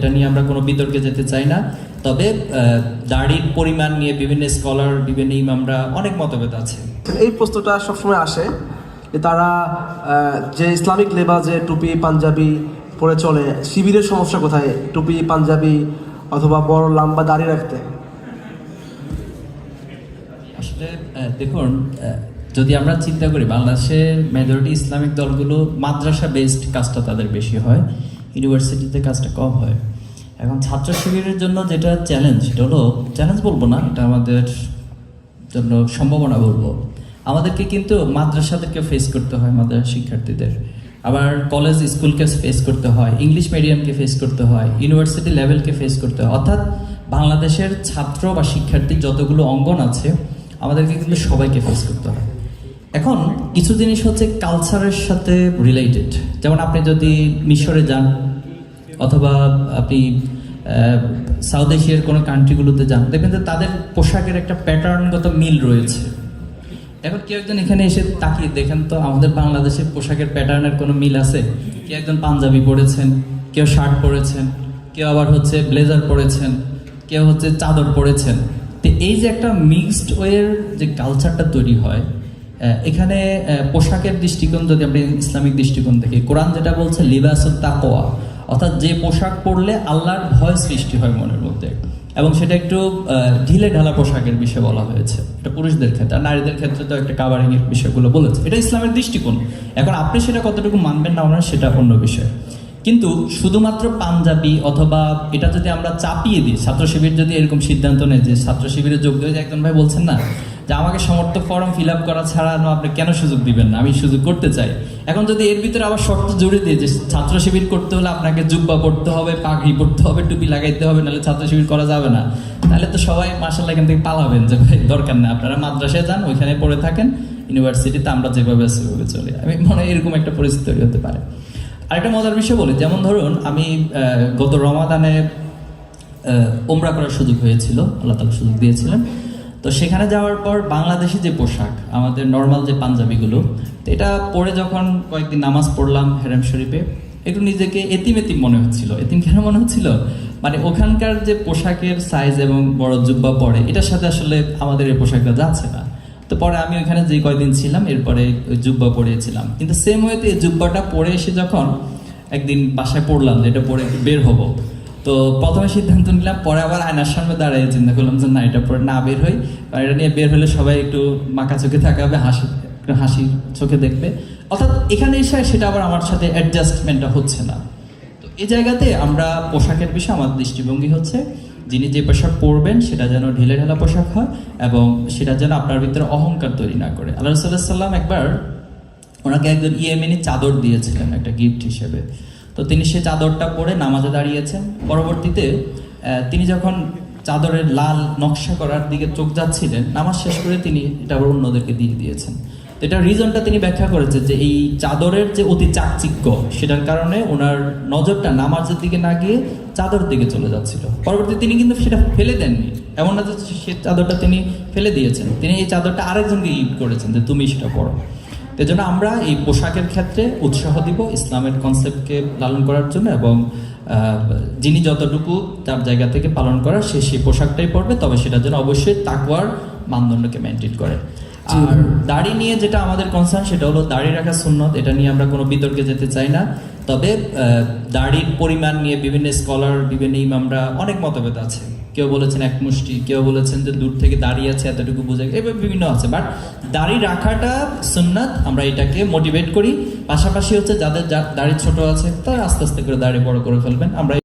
এটা নিয়ে আমরা কোনো বিতর্কে যেতে চাই না। তবে দাড়ির পরিমাণ নিয়ে বিভিন্ন স্কলার বিভিন্ন ইমামরা অনেক মতভেদ আছে। এই প্রশ্নটা সবসময় আসে যে তারা যে ইসলামিক লেবাজে টুপি পাঞ্জাবি পরে চলে শিবিরের সমস্যা কোথায়? টুপি পাঞ্জাবি অথবা বড় লম্বা দাড়ি রাখতে। আসলে দেখুন যদি আমরা চিন্তা করি বাংলাদেশের মেজরিটি ইসলামিক দলগুলো মাদ্রাসা বেসড কাজটা তাদের বেশি হয়। ইউনিভার্সিটিতে কাজটা কম হয়। এখন ছাত্র শিবিরের জন্য যেটা চ্যালেঞ্জ সেটা হলো চ্যালেঞ্জ বলব না, এটা আমাদের জন্য সম্ভাবনা বলব। আমাদেরকে কিন্তু মাদ্রাসাদেরকে ফেস করতে হয়, মাদ্রাসা শিক্ষার্থীদের। আবার কলেজ স্কুলকে ফেস করতে হয় ইংলিশ মিডিয়ামকে ফেস করতে হয় ইউনিভার্সিটি লেভেলকে ফেস করতে হয়। অর্থাৎ বাংলাদেশের ছাত্র বা শিক্ষার্থীর যতগুলো অঙ্গন আছে, আমাদেরকে কিন্তু সবাইকে ফেস করতে হয়। এখন কিছু জিনিস হচ্ছে কালচারের সাথে রিলেটেড যেমন আপনি যদি মিশরে যান অথবা আপনি সাউথ এশিয়ার কোনো কান্ট্রিগুলোতে যান, দেখবেন যে তাদের পোশাকের একটা প্যাটার্নগত মিল রয়েছে। এখন কেউ একজন এখানে এসে তাকিয়ে, দেখেন তো আমাদের বাংলাদেশের পোশাকের প্যাটার্নের কোনো মিল আছে? কেউ একজন পাঞ্জাবি পরেছেন, কেউ শার্ট পরেছেন, কেউ আবার হচ্ছে ব্লেজার পরেছেন, কেউ হচ্ছে চাদর পরেছেন। তো এই যে একটা মিক্সড ওয়ের যে কালচারটা তৈরি হয় এখানে পোশাকের দৃষ্টিকোণ যদি আমরা ইসলামিক দৃষ্টিকোণ দেখি কোরআন যেটা বলছে লিবাস তাকোয়া অর্থাৎ যে পোশাক পরলে আল্লাহর ভয় সৃষ্টি হয় মনের মধ্যে। এবং সেটা একটু ঢিলে ঢালা পোশাকের বিষয় বলা হয়েছে। এটা পুরুষদের ক্ষেত্রে, আর নারীদের ক্ষেত্রে তো একটা কাভারিং এর বিষয়গুলো বলেছে। এটা ইসলামের দৃষ্টিকোণ। এখন আপনি সেটা কতটুকু মানবেন না মানবেন সেটা অন্য বিষয়। কিন্তু শুধুমাত্র পাঞ্জাবি অথবা এটা যদি আমরা চাপিয়ে দিই, ছাত্র শিবির যদি এরকম সিদ্ধান্ত নেয় যে ছাত্র শিবিরে যোগ দিয়ে একজন ভাই বলছেন না যে আমাকে সমর্থক ফর্ম ফিল আপ করা ছাড়া আপনি কেন সুযোগ দিবেন না? আমি সুযোগ করতে চাই। এখন যদি এর ভিতরে আবার শর্ত জুড়ে দিয়ে যে ছাত্র শিবির করতে হলে আপনাকে জুব্বা পড়তে হবে, পাগড়ি পড়তে হবে, টুপি লাগাইতে হবে, নাহলে ছাত্র শিবির করা যাবে না। তাহলে তো সবাই মার্শাল্লাহ এখান থেকে পালাবেন যে ভাই, দরকার নেই। আপনারা মাদ্রাসায় যান, ওইখানে পড়ে থাকেন। ইউনিভার্সিটিতে আমরা যেভাবে আছি সেভাবে চলে। আমি মনে হয় এরকম একটা পরিস্থিতি তৈরি হতে পারে। আরেকটা মজার বিষয় বলি, যেমন ধরুন আমি গত রমাদানে ওমরা করার সুযোগ হয়েছিল, আল্লাহ তালা সুযোগ দিয়েছিলেন। তো সেখানে যাওয়ার পর বাংলাদেশি যে পোশাক, আমাদের নর্মাল যে পাঞ্জাবিগুলো, তো এটা পরে যখন কয়েকদিন নামাজ পড়লাম হেরাম শরীফে, একটু নিজেকে এতিম এতিম মনে হচ্ছিল। এতিম কেন মনে হচ্ছিল? মানে ওখানকার যে পোশাকের সাইজ এবং বড় জুব্বা পরে, এটার সাথে আসলে আমাদের এই পোশাকটা যাচ্ছে না। তো পরে আমি ওখানে যে কয়দিন ছিলাম, এরপরে জুব্বা পরিয়েছিলাম। কিন্তু সেম ওয়েতে এই জুব্বাটা পরে এসে যখন একদিন বাসায় পড়লাম যে এটা পরে বের হব তো প্রথমে সিদ্ধান্ত নিলাম, পরে আবার আয়নার সামনে দাঁড়িয়ে চিন্তা করলাম যে না, এটা পরে না বের হই। কারণ এটা নিয়ে বের হলে সবাই একটু মাকা চোখে থাকাবে হাসি, একটু হাসি চোখে দেখবে। অর্থাৎ এখানে এসে সেটা আবার আমার সাথে অ্যাডজাস্টমেন্টটা হচ্ছে না। তো এই জায়গাতে আমরা পোশাকের বিষয়ে আমার দৃষ্টিভঙ্গি হচ্ছে, যিনি যে পোশাক পরবেন সেটা যেন ঢিলে ঢালা পোশাক হয় এবং সেটা যেন আপনার ভিতরে অহংকার তৈরি না করে। আল্লাহ সাল্লাম একবার ওনাকে একজন ইয়েমেনি চাদর দিয়েছিলেন একটা গিফট হিসেবে। তো তিনি সে চাদরটা পরে নামাজে দাঁড়িয়েছেন। পরবর্তীতে তিনি যখন চাদরের লাল নকশা করার দিকে চোখ যাচ্ছিলেন, নামাজ শেষ করে তিনি এটা অন্যদেরকে দিয়ে দিয়েছেন। তো এটার রিজনটা তিনি ব্যাখ্যা করেছেন যে এই চাদরের যে অতি চাকচিক্য, সেটার কারণে ওনার নজরটা নামাজের দিকে না গিয়ে চাদর দিকে চলে যাচ্ছিল। পরবর্তী তিনি কিন্তু সেটা ফেলে দেননি। এমন না যে সে চাদরটা তিনি ফেলে দিয়েছেন। তিনি এই চাদরটা আরেকজনকে ইট করেছেন যে তুমি সেটা পড়ো এজন্য আমরা এই পোশাকের ক্ষেত্রে উৎসাহ দিব ইসলামের কনসেপ্টকে লালন করার জন্য এবং যিনি যতটুকু তার জায়গা থেকে পালন করার সে সেই পোশাকটাই পড়বে তবে সেটার জন্য অবশ্যই তাকওয়ার মানদণ্ডকে মেনটেন করে। আর দাড়ি নিয়ে যেটা আমাদের কনসার্ন সেটা হলো দাড়ি রাখা সুন্নত এটা নিয়ে আমরা কোনো বিতর্কে যেতে চাই না। তবে দাড়ির পরিমাণ নিয়ে বিভিন্ন স্কলার বিভিন্ন ইমামরা অনেক মতভেদ আছে। কেউ বলেছেন এক মুষ্টি কেউ বলেছেন যে দূর থেকে দাঁড়িয়ে আছে এতটুকু বোঝা যায় এভাবে বিভিন্ন আছে। বাট দাড়ি রাখাটা সুন্নাত আমরা এটাকে মোটিভেট করি। পাশাপাশি হচ্ছে যাদের যা- দাড়ি ছোট আছে তারা আস্তে আস্তে করে দাড়ি বড় করে ফেলবেন। আমরা